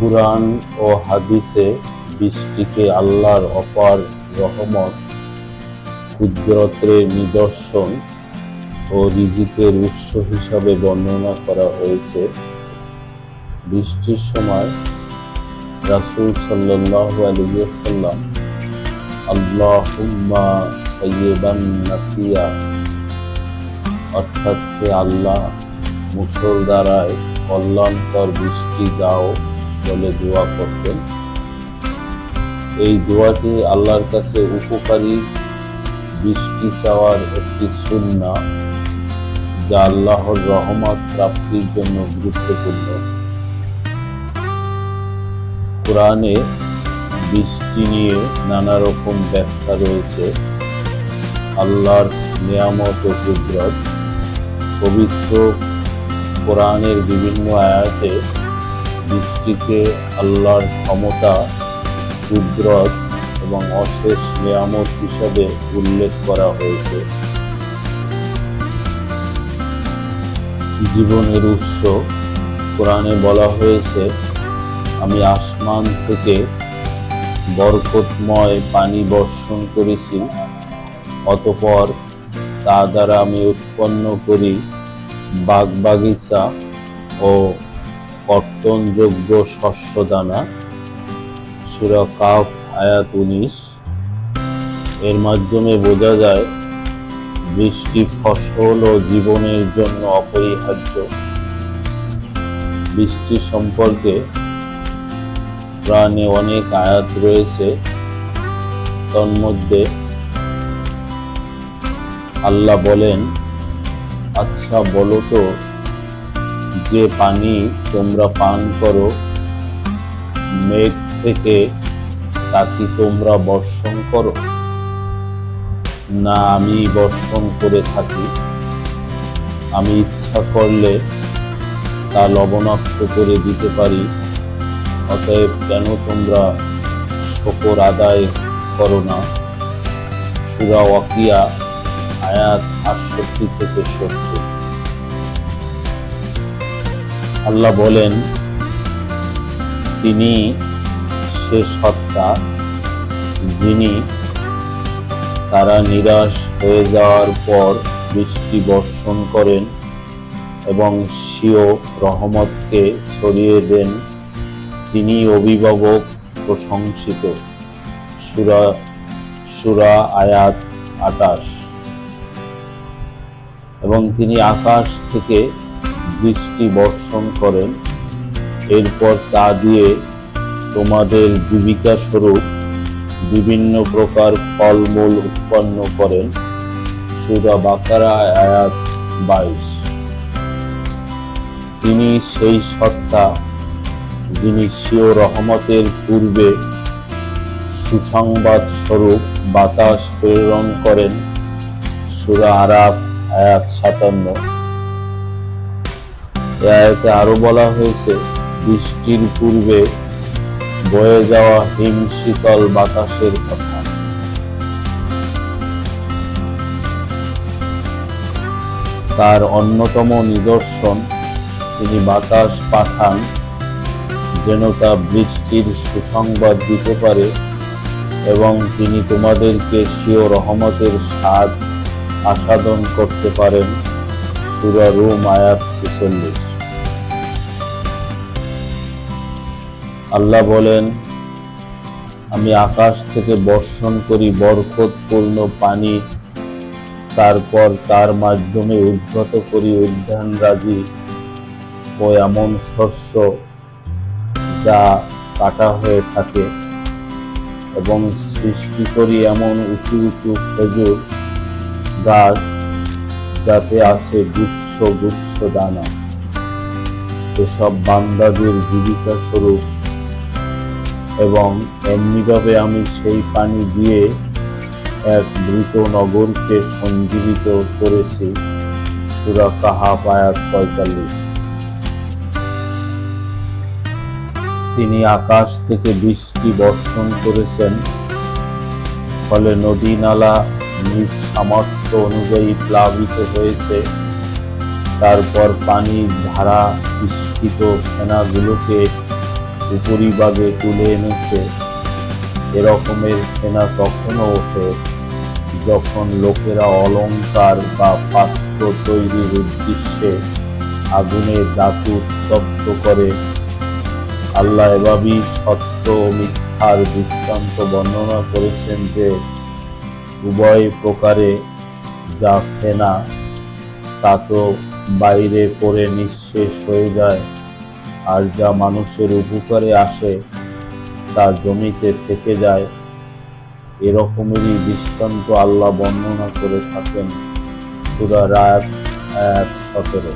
কুরআন ও হাদিসে বৃষ্টিকে আল্লাহর অপার রহমত, কুদরতের নিদর্শন ও রিজিকের উৎস হিসাবে বর্ণনা করা হয়েছে। বৃষ্টির সময় রাসূল সাল্লাল্লাহু আলাইহি ওয়াসাল্লাম আল্লাহুম্মা সাইয়্যিবান নাফিয়া অর্থাৎ আল্লাহ, মুসল দ্বারায় কল্যাণকর বৃষ্টি দাও। বলে দোয়া করতেন। এই দোয়াটি আল্লাহর কাছে উপকারী বৃষ্টি চাওয়ার একটি সুন্না যা আল্লাহর রহমত প্রাপ্তির জন্য গুরুত্বপূর্ণ। কোরআনে বৃষ্টি নিয়ে নানা রকম ব্যাখ্যা রয়েছে। আল্লাহর নিয়ামত ও কুদরত পবিত্র কোরআনের বিভিন্ন আয়াতে বৃষ্টিকে আল্লাহর ক্ষমতা, কুদরত এবং অশেষ নিয়ামত হিসাবে উল্লেখ করা হয়েছে। জীবনের উৎস, কোরআনে বলা হয়েছে, আমি আসমান থেকে বরকতময় পানি বর্ষণ করেছি, অতপর তা দ্বারা আমি উৎপন্ন করি বাগবাগিচা ও কর্তনযোগ্য শস্য দানা সুরা কাফ, আয়াত উনিশ। এর মাধ্যমে বোঝা যায়, বৃষ্টি ফসল ও জীবনের জন্য অপরিহার্য। বৃষ্টি সম্পর্কে প্রাণে অনেক আয়াত রয়েছে। তন্মধ্যে আল্লাহ বলেন আচ্ছা বলো তো যে পানি তোমরা পান করো, মেঘ থেকে তা কি তোমরা বর্ষণ করো? না, আমি বর্ষণ করে থাকি। আমি ইচ্ছা করলে তা লবণাক্ত করে দিতে পারি। অতএব কেন তোমরা শকর আদায় করো না? সুরা ওয়াকিয়া, আয়াত আটষট্টি থেকে সত্তর। আল্লাহ বলেন, তিনি সে সত্তা, যিনি তারা নিরাশ হয়ে যাওয়ার পর বৃষ্টি বর্ষণ করেন এবং স্বীয় রহমতকে ছড়িয়ে দেন, তিনি অভিভাবক প্রশংসিত। সুরা সুরা আয়াত আটাশ এবং তিনি আকাশ থেকে বৃষ্টি বর্ষণ করেন। এরপর তা দিয়ে তোমাদের জীবিকা স্বরূপ বিভিন্ন প্রকার ফলমূল উৎপন্ন করেন। সুরা বাকারা, আয়াত বাইশ। তিনি সেই সত্তা যিনি স্বীয় রহমতের পূর্বে সুসংবাদ স্বরূপ বাতাস প্রেরণ করেন। সুরা আরাব আয়াত সাতান্ন। আয়াতে আরও বলা হয়েছে, বৃষ্টির পূর্বে বয়ে যাওয়া হিম শীতল বাতাসের কথা। তার অন্যতম নিদর্শন, তিনি বাতাস পাঠান, যেন তা বৃষ্টির সুসংবাদ দিতে পারে, এবং তিনি তোমাদেরকে স্বীয় রহমতের স্বাদ আস্বাদন করতে পারেন সুরা রুম আয়াত ছেচল্লিশ আল্লাহ বলেন, আমি আকাশ থেকে বর্ষণ করি বরকতপূর্ণ পানি, তারপর তার মাধ্যমে উদ্গত করি উদ্যান রাজি ও এমন শস্য যা কাটা হয়ে থাকে এবং সৃষ্টি করি এমন উঁচু উঁচু খেজুর গাছ যাতে আছে গুচ্ছ গুচ্ছ দানা। এসব বান্দাদের জীবিকা স্বরূপ। এবং এমনিভাবে আমি সেই পানি দিয়ে এক দ্রুত নগরকে সঞ্জীবিত করেছি। সুরা কাহাব আয়াত পঁয়তাল্লিশ। তিনি আকাশ থেকে বৃষ্টি বর্ষণ করেছেন। ফলে নদী নালা নিজ সামর্থ্য অনুযায়ী প্লাবিত হয়েছে। তারপর পানির ধারা বিস্তৃত ফেনাগুলোকে উপরিভাগে তুলে এনেছে। এরকমের সেনা তখনও ওঠে যখন লোকেরা অলংকার বা পাত্র তৈরির উদ্দেশ্যে আগুনে ধাতু উত্তপ্ত করে। আল্লাহ এভাবেই সত্য ও মিথ্যার দৃষ্টান্ত বর্ণনা করেছেন যে, উভয় প্রকারে যা ফেনা তা তো বাইরে পড়ে নিঃশেষ হয়ে যায়। আর যা মানুষের উপকারে আসে তা জমিতে থেকে যায়, এরকমেরই দৃষ্টান্ত আল্লাহ বর্ণনা করে থাকেন সুরা রাত এক সতেরো।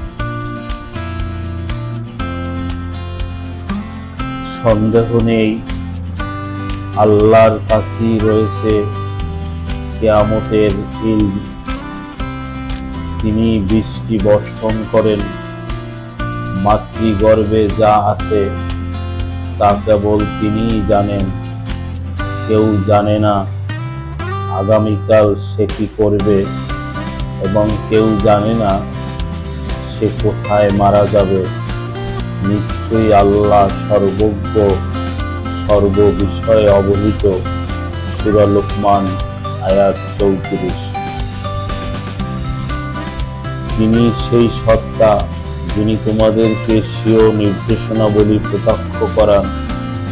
সন্দেহ নেই, আল্লাহর কাছেই রয়েছে কেয়ামতের ইলম। তিনি বৃষ্টি বর্ষণ করেন। মাতৃগর্ভে যা আছে, তা কেবল তিনিই জানেন। কেউ জানে না আগামীকাল সে কি করবে এবং কেউ জানে না সে কোথায় মারা যাবে। নিশ্চয়ই আল্লাহ সর্বজ্ঞ সর্ব বিষয়ে অবহিত। সুরা লোকমান, আয়াত চৌত্রিশ। তিনি সেই সত্তা যিনি তোমাদেরকে স্বীয় নির্দেশনাবলী প্রত্যক্ষ করান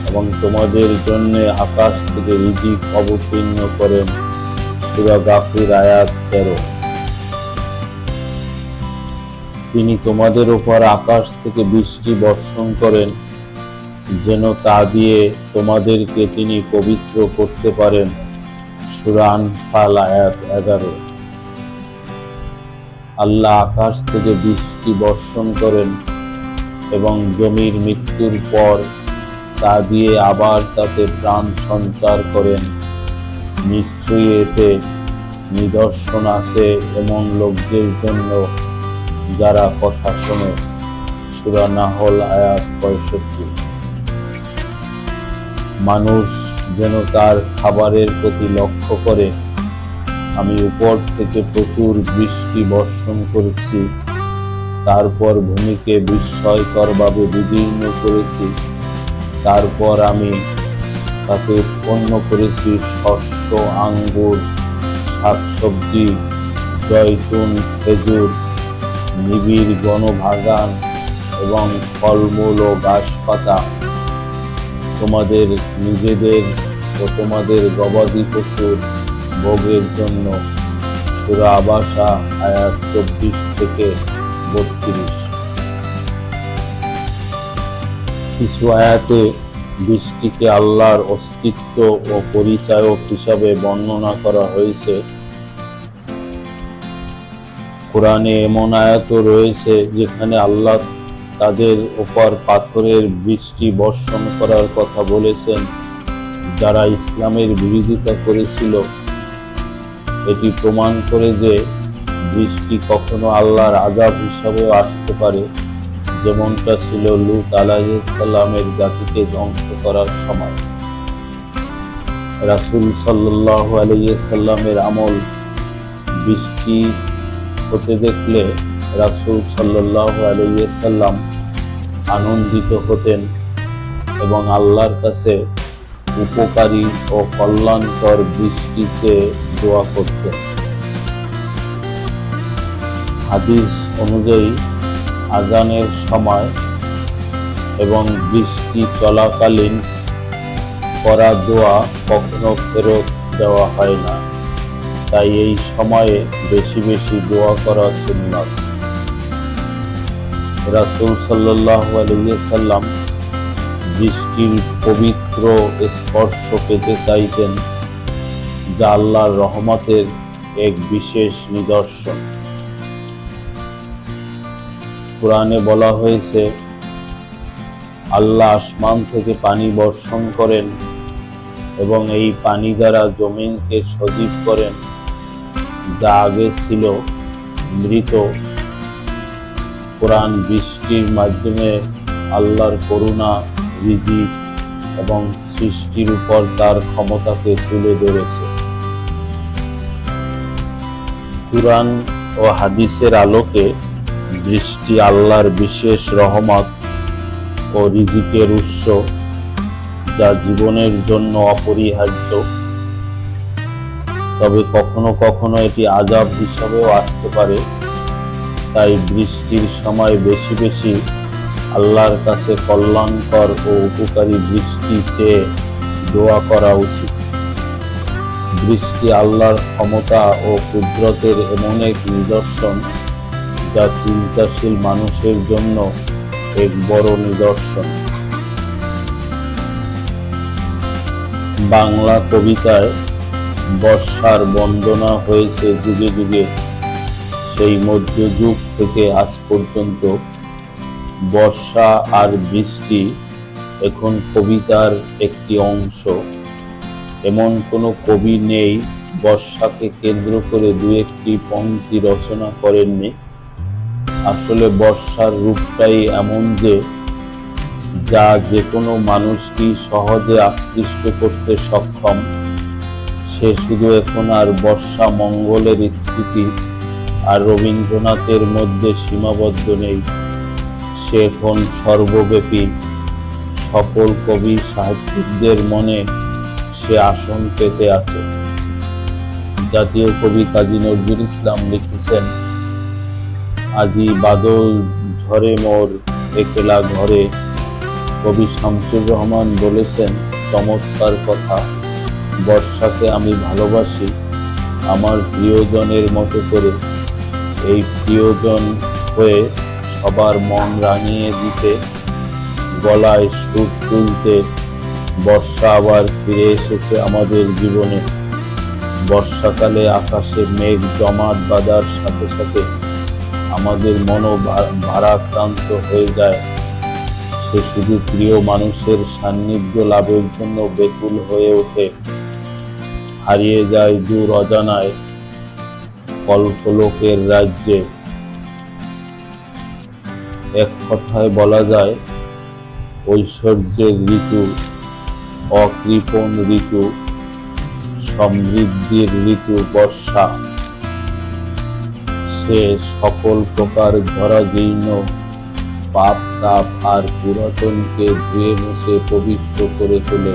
এবং তোমাদের জন্য আকাশ থেকে রিজিক অবতীর্ণ করেন, সুরা গাফির আয়াত তেরো। তিনি তোমাদের উপর আকাশ থেকে বৃষ্টি বর্ষণ করেন, যেন তা দিয়ে তোমাদেরকে তিনি পবিত্র করতে পারেন সুরান ফাল আয়াত এগারো। আল্লাহ আকাশ থেকে বৃষ্টি বর্ষণ করেন এবং জমির মৃত্যুর পর তা দিয়ে আবার তাতে প্রাণ সঞ্চার করেন। নিশ্চয়ই এতে নিদর্শন আছে এমন লোকদের জন্য যারা কথা শোনে। সুরা নাহল আয়াত পঁয়ষট্টি। মানুষ যেন তার খাবারের প্রতি লক্ষ্য করে আমি উপর থেকে প্রচুর বৃষ্টি বর্ষণ করেছি। তারপর ভূমিকে বিস্ময়করভাবে বিদীর্ণ করেছি। তারপর আমি তাকে উৎপন্ন করেছি শস্য, আঙ্গুর, শাকসবজি, জয়তুন, খেজুর, নিবিড় গণভাগান এবং ফলমূল ও গাছপাতা তোমাদের নিজেদের ও তোমাদের গবাদি পশুর ভোগের জন্য সুরা আবাসা আয়াত চব্বিশ থেকে বত্রিশ। কিছু আয়াতে বৃষ্টিকে আল্লাহর অস্তিত্ব ও পরিচায়ক হিসাবে বর্ণনা করা হয়েছে। কোরআনে এমন আয়াতও রয়েছে যেখানে আল্লাহ তাদের উপর পাথরের বৃষ্টি বর্ষণ করার কথা বলেছেন, যারা ইসলামের বিরোধিতা করেছিল। এটি প্রমাণ করে যে বৃষ্টি কখনো আল্লাহর আজাব হিসাবেও আসতে পারে। যেমনটা ছিল লুত আলাহিসাল্লামের জাতিকে ধ্বংস করার সময়। রাসুল সাল্লাহ আলাইসাল্লামের আমল বৃষ্টি হতে দেখলে রাসুল সাল্লাহ আলাইসাল্লাম আনন্দিত হতেন এবং আল্লাহর কাছে উপকারী ও কল্যাণকর বৃষ্টি চেয়ে দোয়া করতেন হাদিস অনুযায়ী আজানের সময় এবং বৃষ্টি চলাকালীন করা দোয়া কখনো ফেরত দেওয়া হয় না। তাই এই সময়ে বেশি বেশি দোয়া করা সুন্নত। রাসুল সাল্লাহ আলিয়াল্লাম বৃষ্টির পবিত্র স্পর্শ পেতে চাইতেন। যা আল্লাহর রহমতের এক বিশেষ নিদর্শন। কোরআনে বলা হয়েছে, আল্লাহ আসমান থেকে পানি বর্ষণ করেন এবং এই পানি দ্বারা জমিনকে সজীব করেন, যা আগে ছিল মৃত। কোরআন বৃষ্টির মাধ্যমে আল্লাহর করুণা, রিজিক এবং সৃষ্টির উপর তার ক্ষমতাকে তুলে ধরেছে। কুরআন ও হাদিসের আলোকে বৃষ্টি আল্লাহর বিশেষ রহমত ও রিজিকের উৎস যা জীবনের জন্য অপরিহার্য। তবে কখনো কখনো এটি আজাব হিসাবেও আসতে পারে। তাই বৃষ্টির সময় বেশি বেশি আল্লাহর কাছে কল্যাণকর ও উপকারী বৃষ্টি চেয়ে দোয়া করা উচিত। বৃষ্টি আল্লাহর ক্ষমতা ও কুদরতের এমন এক নিদর্শন যা চিন্তাশীল মানুষের জন্য এক বড় নিদর্শন। বাংলা কবিতায় বর্ষার বন্দনা হয়েছে যুগে যুগে। সেই মধ্যযুগ থেকে আজ পর্যন্ত বর্ষা আর বৃষ্টি এখন কবিতার একটি অংশ। এমন কোনো কবি নেই, বর্ষাকে কেন্দ্র করে দু একটি পংক্তি রচনা করেননি। আসলে বর্ষার রূপটাই এমন যে, যা যে কোনো মানুষকে সহজে আকৃষ্ট করতে সক্ষম। সে শুধু এখন আর বর্ষা মঙ্গলের স্মৃতি আর রবীন্দ্রনাথের মধ্যে সীমাবদ্ধ নেই। সে এখন সর্বব্যাপী। সকল কবি সাহিত্যিকদের মনে সে আসন পেতে আছে জাতীয় কবি কাজী নজরুল ইসলাম লিখেছেন, আজি বাদল ঝরে মোর একলা ঘরে। কবি শামসুর রহমান বলেছেন, চমৎকার কথা। বর্ষাকে আমি ভালোবাসি, আমার প্রিয়জনের মতো করে। এই প্রিয়জন হয়ে সবার মন রাঙিয়ে দিতে, গলায় সুর তুলতে বর্ষা আবার ফিরে এসেছে আমাদের জীবনে। বর্ষাকালে আকাশে মেঘ জমাট বাঁধার সাথে সাথে আমাদের মনও ভারাক্রান্ত হয়ে যায়। সে শুধু প্রিয় মানুষের সান্নিধ্য লাভের জন্য বেকুল হয়ে ওঠে। হারিয়ে যায় দূর অজানায় কল্পলোকের রাজ্যে। এক কথায় বলা যায়, ঐশ্বর্যের ঋতু অকৃপণ ঋতু, সমৃদ্ধির ঋতু বর্ষা। সে সকল প্রকার ধরাজীর্ণ পাপ তাপ আর পুরাতনকে ধুয়ে মুছে পবিত্র করে তোলে।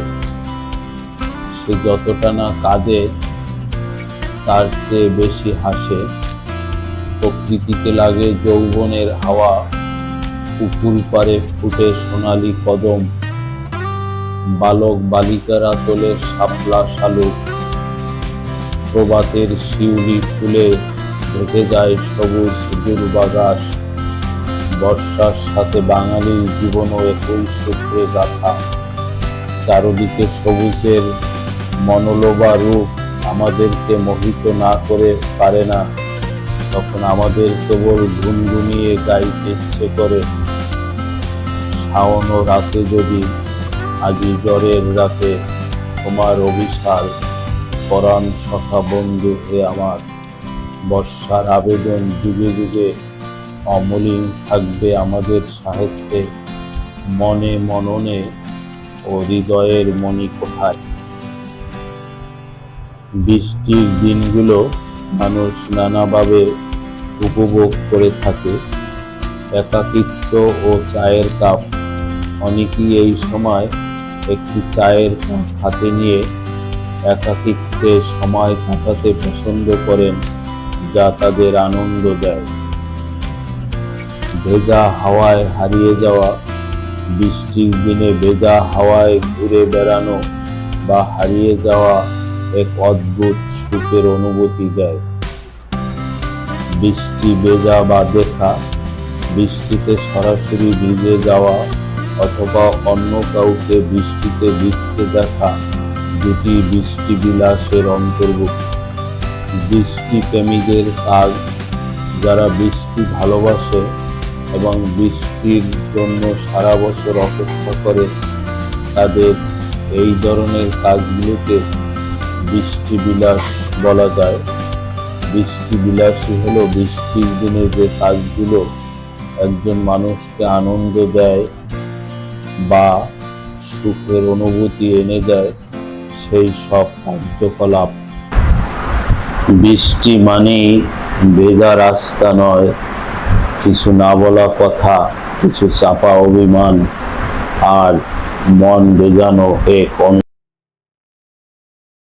সে যতটা না কাঁদে, তার চেয়ে বেশি হাসে। প্রকৃতিতে লাগে যৌবনের হাওয়া, পুকুর পারে ফুটে সোনালি কদম। বালক বালিকারা তোলে শাপলা শালুক। প্রবাতের শিউলি ফুলে ঢেকে যায় সবুজ দুর্বাগাস বর্ষার সাথে বাঙালির জীবনও একই সূত্রে গাথা। চারদিকে সবুজের মনোলোভা রূপ আমাদেরকে মোহিত না করে পারে না। তখন আমাদের কেবল গুনগুনিয়ে গাইতে ইচ্ছে করে। শাওন রাতে যদি আজি জ্বরের রাতে তোমার অভিসার পরাণ সখা বন্ধু হে আমার। বর্ষার আবেদন যুগে যুগে অমলিন থাকবে আমাদের সাহিত্যে। মনে মননে ও হৃদয়ের মণি কোঠায় বৃষ্টির দিনগুলো মানুষ নানাভাবে উপভোগ করে থাকে। একাকিত্ব ও চায়ের কাপ, অনেকেই এই সময় একটি চায়ের হাতে নিয়ে একাকিত্বে সময় কাটাতে পছন্দ করেন, যা তাদের আনন্দ দেয়। ভেজা হাওয়ায় হারিয়ে যাওয়া, বৃষ্টির দিনে ভেজা হাওয়ায় ঘুরে বেড়ানো বা হারিয়ে যাওয়া এক অদ্ভুত সুখের অনুভূতি দেয়। বৃষ্টি ভেজা বা দেখা, বৃষ্টিতে সরাসরি ভিজে যাওয়া অথবা অন্য কাউকে বৃষ্টিতে ভিজতে দেখা, দুটি বৃষ্টি বিলাসের অন্তর্ভুক্ত। বৃষ্টি প্রেমীদের কাজ, যারা বৃষ্টি ভালোবাসে এবং বৃষ্টির জন্য সারা বছর অপেক্ষা করে, তাদের এই ধরনের কাজগুলোকে বৃষ্টি বিলাস বলা যায়। বৃষ্টি বিলাসী হলো বৃষ্টির দিনে যে কাজগুলো একজন মানুষকে আনন্দ দেয় বা সুখের অনুভূতি এনে দেয় সেই সব কার্যকলাপ। বৃষ্টি মানেই ভেজা রাস্তা নয়, কিছু না বলা কথা, কিছু চাপা অভিমান, আর মন বেজানো এক